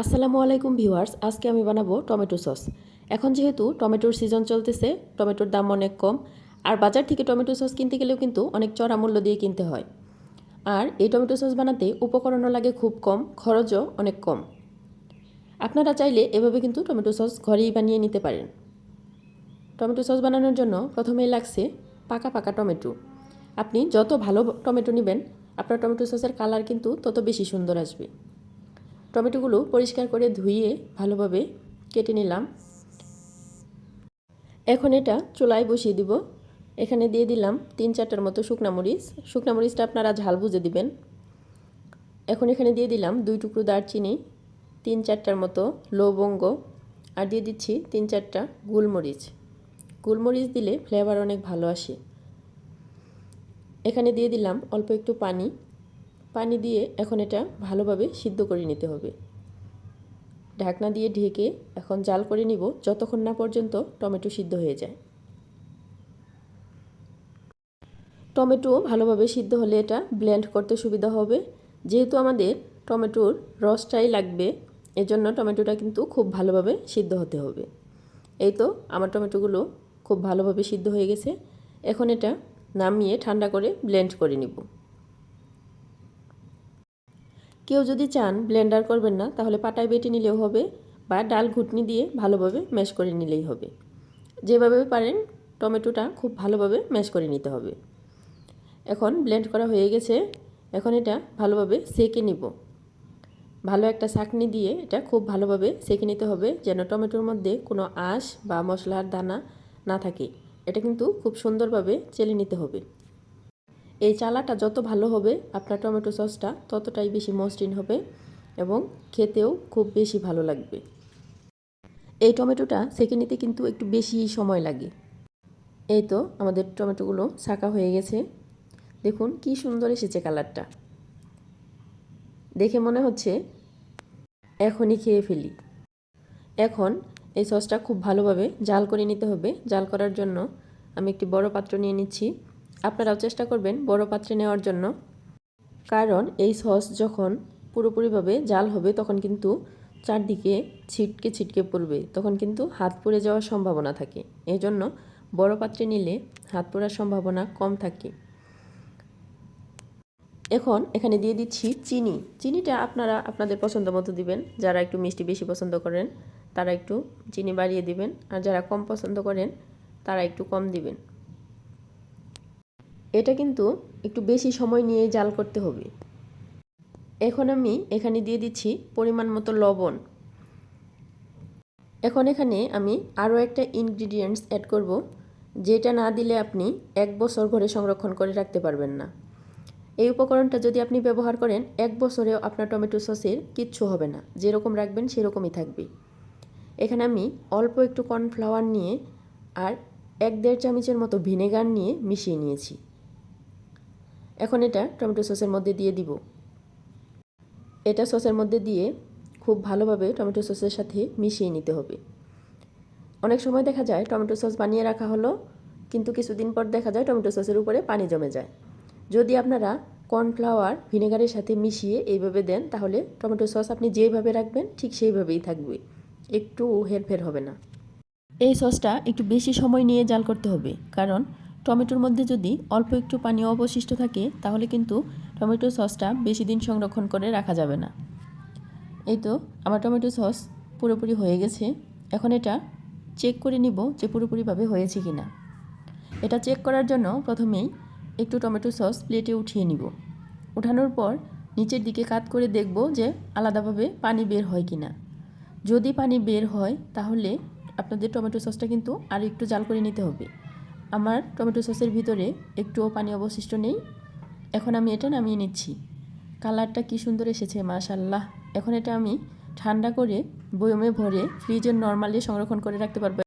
আসসালামু আলাইকুম ভিউয়ার্স, আজকে আমি বানাবো টমেটো সস। এখন যেহেতু টমেটোর সিজন চলতেছে, টমেটোর দাম অনেক কম, আর বাজার থেকে টমেটো সস কিনতে গেলেও কিন্তু অনেক চড়া মূল্য দিয়ে কিনতে হয়। আর এই টমেটো সস বানাতে উপকরণও লাগে খুব কম, খরচও অনেক কম। আপনারা চাইলে এভাবে কিন্তু টমেটো সস ঘরেই বানিয়ে নিতে পারেন। টমেটো সস বানানোর জন্য প্রথমেই লাগছে পাকা পাকা টমেটো। আপনি যত ভালো টমেটো নেবেন, আপনার টমেটো সসের কালার কিন্তু তত বেশি সুন্দর আসবে। টমেটোগুলো পরিষ্কার করে ধুইয়ে ভালোভাবে কেটে নিলাম। এখন এটা চুলায় বসিয়ে দিব। এখানে দিয়ে দিলাম তিন চারটার মতো শুকনা মরিচ। শুকনা মরিচটা আপনারা ঝাল বুঝে দিবেন। এখন এখানে দিয়ে দিলাম দুই টুকরো দারচিনি, তিন চারটার মতো লবঙ্গ আর দিয়ে দিচ্ছি তিন চারটা গোলমরিচ। গোলমরিচ দিলে ফ্লেভার অনেক ভালো আসে। এখানে দিয়ে দিলাম অল্প একটু পানি। পানি দিয়ে এখন এটা ভালোভাবে সিদ্ধ করে নিতে হবে। ঢাকনা দিয়ে ঢেকে এখন জাল করে নিব যতক্ষণ না পর্যন্ত টমেটো সিদ্ধ হয়ে যায়। টমেটো ভালোভাবে সিদ্ধ হলে এটা ব্লেন্ড করতে সুবিধা হবে। যেহেতু আমাদের টমেটোর রসটাই লাগবে, এজন্য টমেটোটা কিন্তু খুব ভালোভাবে সিদ্ধ হতে হবে। এই তো আমার টমেটোগুলো খুব ভালোভাবে সিদ্ধ হয়ে গেছে। এখন এটা নামিয়ে ঠান্ডা করে ব্লেন্ড করে নিব। কেউ যদি চান ব্লেন্ডার করবেন না, তাহলে পাটায় বেটে নিলেও হবে বা ডাল ঘুটনি দিয়ে ভালোভাবে ম্যাশ করে নিলেই হবে। যেভাবে পারেন টমেটোটা খুব ভালোভাবে ম্যাশ করে নিতে হবে। এখন ব্লেন্ড করা হয়ে গেছে, এখন এটা ভালোভাবে সেকে নিব। ভালো একটা চাকনি দিয়ে এটা খুব ভালোভাবে সেকে নিতে হবে যেন টমেটোর মধ্যে কোনো আঁশ বা মশলার দানা না থাকে। এটা কিন্তু খুব সুন্দরভাবে চেলে নিতে হবে। এই চালাটা যত ভালো হবে, আপনার টমেটো সসটা ততটাই বেশি মসৃণ হবে এবং খেতেও খুব বেশি ভালো লাগবে। এই টমেটোটা সেকে নিতে কিন্তু একটু বেশি সময় লাগে। এই তো আমাদের টমেটোগুলো ছাকা হয়ে গেছে। দেখুন কি সুন্দর এসেছে কালারটা। দেখে মনে হচ্ছে এখনই খেয়ে ফেলি। এখন এই সসটা খুব ভালোভাবে জাল করে নিতে হবে। জাল করার জন্য আমি একটি বড় পাত্র নিয়ে নিচ্ছি। আপনারাও চেষ্টা করবেন বড় পাত্রে নেওয়ার জন্য। কারণ এই সস যখন পুরোপুরিভাবে জাল হবে, তখন কিন্তু চারদিকে ছিটকে ছিটকে পড়বে, তখন কিন্তু হাত পুড়ে যাওয়ার সম্ভাবনা থাকে। এই জন্য বড় পাত্রে নিলে হাত পোড়ার সম্ভাবনা কম থাকে। এখন এখানে দিয়ে দিচ্ছি চিনি। চিনিটা আপনারা আপনাদের পছন্দ মতো দিবেন। যারা একটু মিষ্টি বেশি পছন্দ করেন, তারা একটু চিনি বাড়িয়ে দিবেন। আর যারা কম পছন্দ করেন, তারা একটু কম দিবেন। এটা কিন্তু একটু বেশি সময় নিয়ে জাল করতে হবে। এখন আমি এখানে দিয়ে দিচ্ছি পরিমাণ মতো লবণ। এখন এখানে আমি আরও একটা ইনগ্রিডিয়েন্টস অ্যাড করব, যেটা না দিলে আপনি এক বছর ঘরে সংরক্ষণ করে রাখতে পারবেন না। এই উপকরণটা যদি আপনি ব্যবহার করেন, এক বছরেও আপনার টমেটো সসের কিচ্ছু হবে না। যেরকম রাখবেন, সেরকমই থাকবে। এখানে আমি অল্প একটু কর্নফ্লাওয়ার নিয়ে আর এক দেড় চামচের মতো ভিনেগার নিয়ে মিশিয়ে নিয়েছি। এখন এটা টমেটো সসের মধ্যে দিয়ে দিব। এটা সসের মধ্যে দিয়ে খুব ভালোভাবে টমেটো সসের সাথে মিশিয়ে নিতে হবে। অনেক সময় দেখা যায় টমেটো সস বানিয়ে রাখা হলো, কিন্তু কিছুদিন পর দেখা যায় টমেটো সসের উপরে পানি জমে যায়। যদি আপনারা কর্নফ্লাওয়ার ভিনেগারের সাথে মিশিয়ে এইভাবে দেন, তাহলে টমেটো সস আপনি যেইভাবে রাখবেন, ঠিক সেইভাবেই থাকবে। একটু হেরফের হবে না। এই সসটা একটু বেশি সময় নিয়ে জাল করতে হবে, কারণ টমেটোর মধ্যে যদি অল্প একটু পানি অবশিষ্ট থাকে, তাহলে কিন্তু টমেটো সসটা বেশি দিন সংরক্ষণ করে রাখা যাবে না। এই তো, আমার টমেটো সস পুরোপুরি হয়ে গেছে। এখন এটা চেক করে নিব যে পুরোপুরিভাবে হয়েছে কি না এটা চেক করার জন্য প্রথমেই একটু টমেটো সস প্লেটে উঠিয়ে নিব। উঠানোর পর নিচের দিকে কাত করে দেখব যে আলাদাভাবে পানি বের হয় কি না যদি পানি বের হয়, তাহলে আপনাদের টমেটো সসটা কিন্তু আর একটু জাল করে নিতে হবে। আমার টমেটো সসের ভিতরে একটুও পানি অবশিষ্ট নেই। এখন আমি এটা নামিয়ে নিচ্ছি। কালারটা কি সুন্দর এসেছে মাশাল্লাহ এখন এটা আমি ঠান্ডা করে বয়মে ভরে ফ্রিজের নর্মালি সংরক্ষণ করে রাখতে পারব।